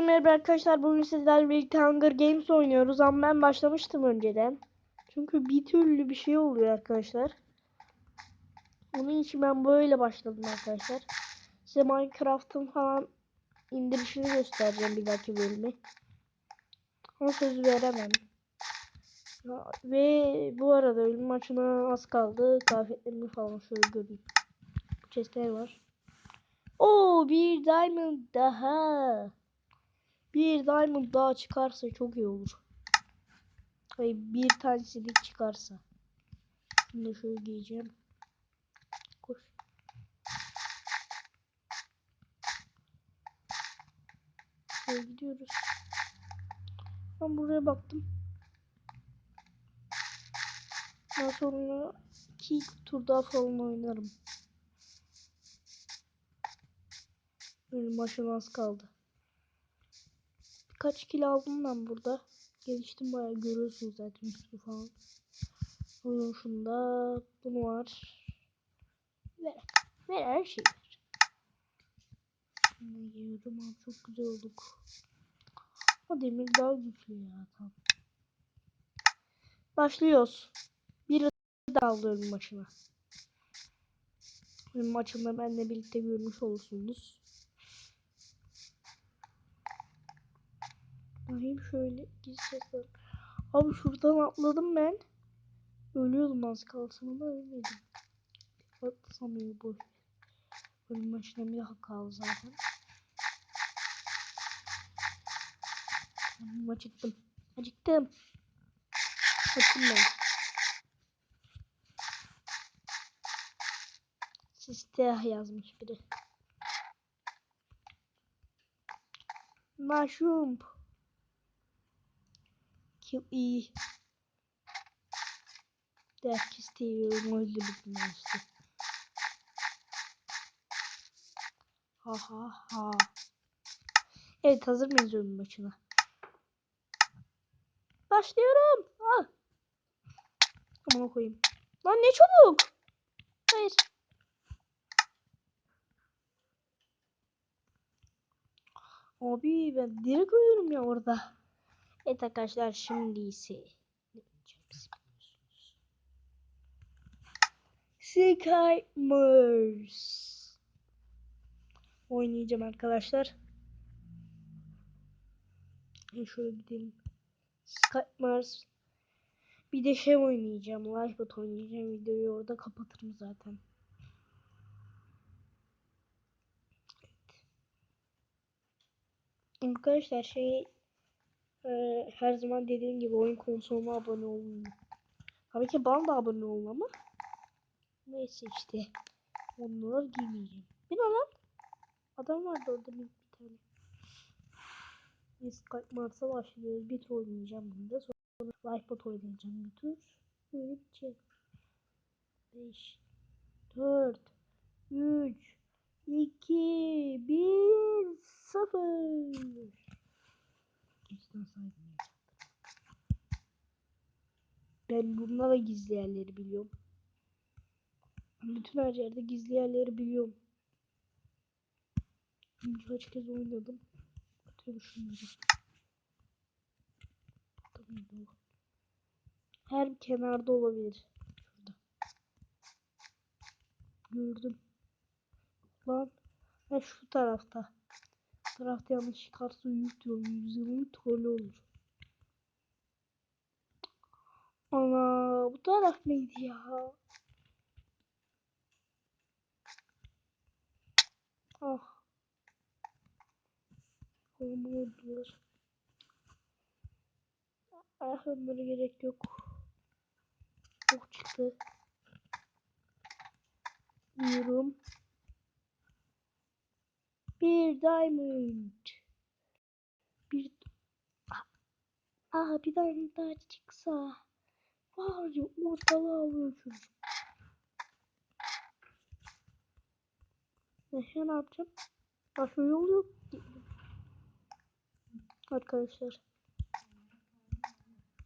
Merhaba arkadaşlar bugün sizlerle birlikte Hunger Games oynuyoruz ama ben başlamıştım önceden. Çünkü bir türlü bir şey oluyor arkadaşlar. Onun için ben böyle başladım arkadaşlar. Size Minecraft'ın falan indirişini göstereceğim bir dahaki bölümü. Ama söz veremem. Ve bu arada ölüm maçına az kaldı. Kıyafetlerimi falan şöyle göreyim. Chestler var. Oo bir diamond daha. Bir diamond daha çıkarsa çok iyi olur. Hayır bir tanesilik çıkarsa. Şimdi şöyle giyeceğim. Koş. Şöyle gidiyoruz. Ben buraya baktım. Daha sonra iki tur daha falan oynarım. Benim başım az kaldı. Birkaç kilo aldım ben burada. Geliştim bayağı görüyorsunuz zaten üstü falan. Bunun şunda bunu var. Ver. Ver her şey ver. Şimdi giyiyorum abi çok güzel olduk. O demir daha güçlü ya tamam. Başlıyoruz. Bir daha alıyorum maçına. Benim maçımda benimle birlikte görmüş olursunuz. Bakayım şöyle gideceğiz. Abi şuradan atladım ben. Ölüyordum az kalsın ama ölmedim. Atlasam iyi boş. Benim başına bir daha kaldı zaten. Acıktım. Acıktım. Açım ben. Sisteh yazmış biri. Mushroom. Kill iyi. Demek istiyorum öldürdüm işte. Ha ha ha. Evet hazır mıyız oyunun başına? Başlıyorum. Ah. Aman koyayım. Lan ne çabuk. Hayır. Abi ben direkt ölüyorum ya orada. Evet arkadaşlar şimdi ise. Skymers oynayacağım arkadaşlar. Şöyle gidelim. Skymers bir de şey oynayacağım. Lifebot oynayacağım. Videoyu orada kapatırım zaten. Arkadaşlar şey e, her zaman dediğim gibi oyun konsoluna abone olun. Tabii ki bana da abone olun ama. Neyse işte. Onları giymeyeceğim. Bir lan? Adam vardı orada bir, bir tane. Biz Mars'a başlıyoruz. Bir tur oynayacağım bunda. Sonra Lifebot oynayacağım bir tur. Böyle bitecek. 5 4 3 2 1 0 Ben bunlara gizli yerleri biliyorum. Bütün her yerde gizli yerleri biliyorum. Kaç kez oynadım. Atıyorum şunları. Her kenarda olabilir. Şurada. Gördüm. Lan. Ha şu tarafta. Tarafta yanlış çıkarsa diyorum. Yüzyılın trolü olur. Ana bu taraf mıydı ya? Ah. Oğlum oldular. Ah onlara gerek yok. Ok çıktı. Diyorum. Bir diamond. Bir Aa bir diamond daha çıksa. Var ya ortalığı alıyor çocuk. Ne, ne yapacağım? Başka yol yok. Arkadaşlar.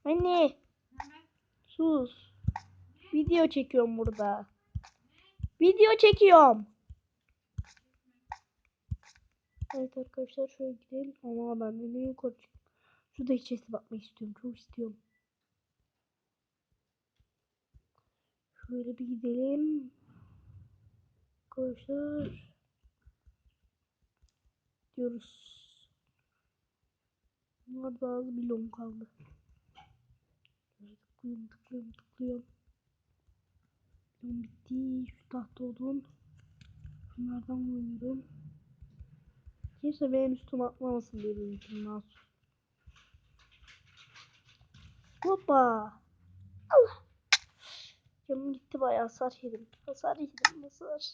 Anne. Sus. Video çekiyorum burada. Video çekiyorum. Evet arkadaşlar şöyle gidelim. Ama ben de ne yukarı çık. Şurada içerisi bakmak istiyorum. Çok istiyorum. Şöyle bir gidelim. Arkadaşlar. Diyoruz. Bunlar da az bir lon kaldı. Tıklıyorum tıklıyorum tıklıyorum. Lon bitti. Şu tahta odun. Şunlardan vuruyorum. Kimse benim üstüme atlamasın diye büyütüm nasıl. Hoppa. Allah. Canım gitti bayağı hasar yedim. Hasar yedim hasar.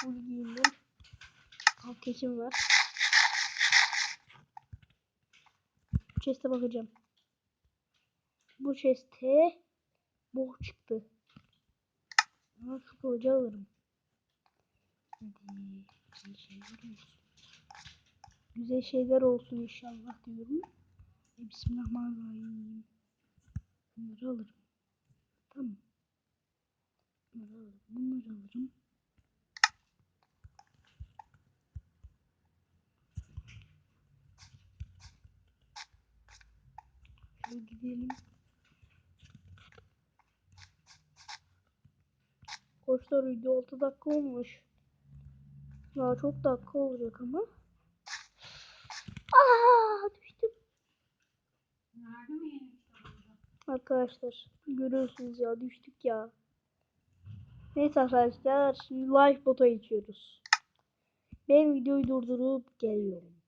Full giyindim. Alt tekim var. Bu chest'e bakacağım. Bu chest'e boh çıktı. Ama şu kılıcı alırım. Hadi güzel şeyler olsun. Güzel şeyler olsun inşallah diyorum. E, Bismillahirrahmanirrahim. Bunları alırım. Tamam. Bunları alırım. Bunları alırım. Şöyle gidelim. Koçlar video 6 dakika olmuş. Daha çok dakika olacak ama. Aa düştüm. Kitabında? Arkadaşlar görüyorsunuz ya düştük ya. Neyse arkadaşlar şimdi live bota geçiyoruz. Ben videoyu durdurup geliyorum.